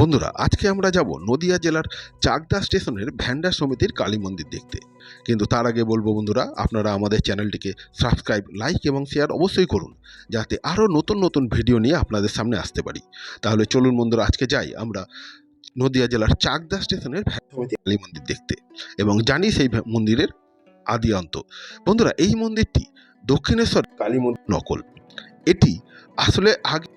বন্ধুরা, আজকে আমরা যাব নদিয়া জেলার চাকদা স্টেশনের ভ্যান্ডার সমিতির কালী মন্দির দেখতে। কিন্তু তার আগে বলব বন্ধুরা, আপনারা আমাদের চ্যানেলটিকে সাবস্ক্রাইব, লাইক এবং শেয়ার অবশ্যই করুন, যাতে আরও নতুন নতুন ভিডিও নিয়ে আপনাদের সামনে আসতে পারি। তাহলে চলুন বন্ধুরা, আজকে যাই আমরা নদিয়া জেলার চাকদা স্টেশনের কালী মন্দির দেখতে এবং জানি সেই মন্দিরের আদি অন্ত বন্ধুরা, এই মন্দিরটি দক্ষিণেশ্বর কালী মন্দির নকল। এটি আসলে আগে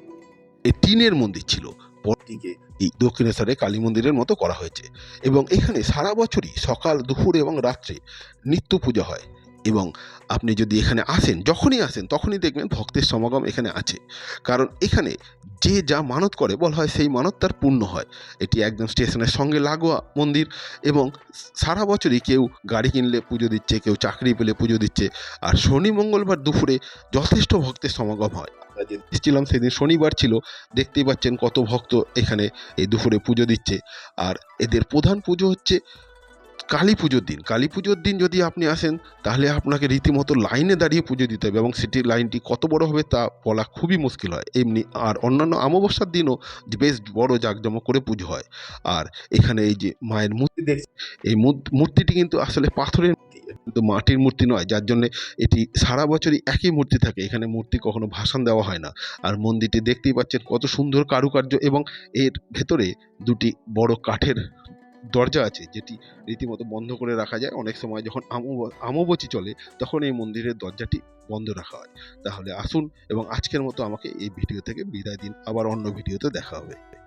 টিনের মন্দির ছিল। পরটিকে এই দক্ষিণেশ্বরে কালী মন্দিরের মতো করা হয়েছে। এবং এখানে সারা বছরই সকাল, দুপুর এবং রাত্রে নিত্য পূজা হয়। এবং আপনি যদি এখানে আসেন, যখনই আসেন, তখনই দেখবেন ভক্তের সমাগম এখানে আছে। কারণ এখানে যে যা মানত করে, বলা হয় সেই মানত তার পূর্ণ হয়। এটি একদম স্টেশনের সঙ্গে লাগোয়া মন্দির এবং সারা বছরই কেউ গাড়ি কিনলে পুজো দিচ্ছে, কেউ চাকরি পেলে পুজো দিচ্ছে। আর শনি, মঙ্গলবার দুপুরে যথেষ্ট ভক্তের সমাগম হয়। আমরা যে এসেছিলাম সেদিন শনিবার ছিল, দেখতেই পাচ্ছেন কত ভক্ত এখানে এই দুপুরে পুজো দিচ্ছে। আর এদের প্রধান পুজো হচ্ছে কালী পুজোর দিন। কালী পুজোর দিন যদি আপনি আসেন, তাহলে আপনাকে রীতিমতো লাইনে দাঁড়িয়ে পুজো দিতে হবে এবং সেটির লাইনটি কত বড় হবে তা বলা খুবই মুশকিল হয়। এমনি আর অন্যান্য অমাবস্যার দিনও বেশ বড় জাঁকজমক করে পুজো হয়। আর এখানে এই যে মায়ের মূর্তি দেখছি এই মূর্তিটি কিন্তু আসলে পাথরের কিন্তু মাটির মূর্তি নয়, যার জন্য এটি সারা বছরই একই মূর্তি থাকে। এখানে মূর্তি কখনো ভাষণ দেওয়া হয় না। আর মন্দিরটি দেখতেই পাচ্ছেন কত সুন্দর কারুকার্য এবং এর ভেতরে দুটি বড় কাঠের দরজা আছে, যেটি রীতিমতো বন্ধ করে রাখা যায়। অনেক সময় যখন আমব- আমবচি চলে, তখন এই মন্দিরের দরজাটি বন্ধ রাখা হয়। তাহলে আসুন এবং আজকের মতো আমাকে এই ভিডিও থেকে বিদায় দিন। আবার অন্য ভিডিওতে দেখা হবে।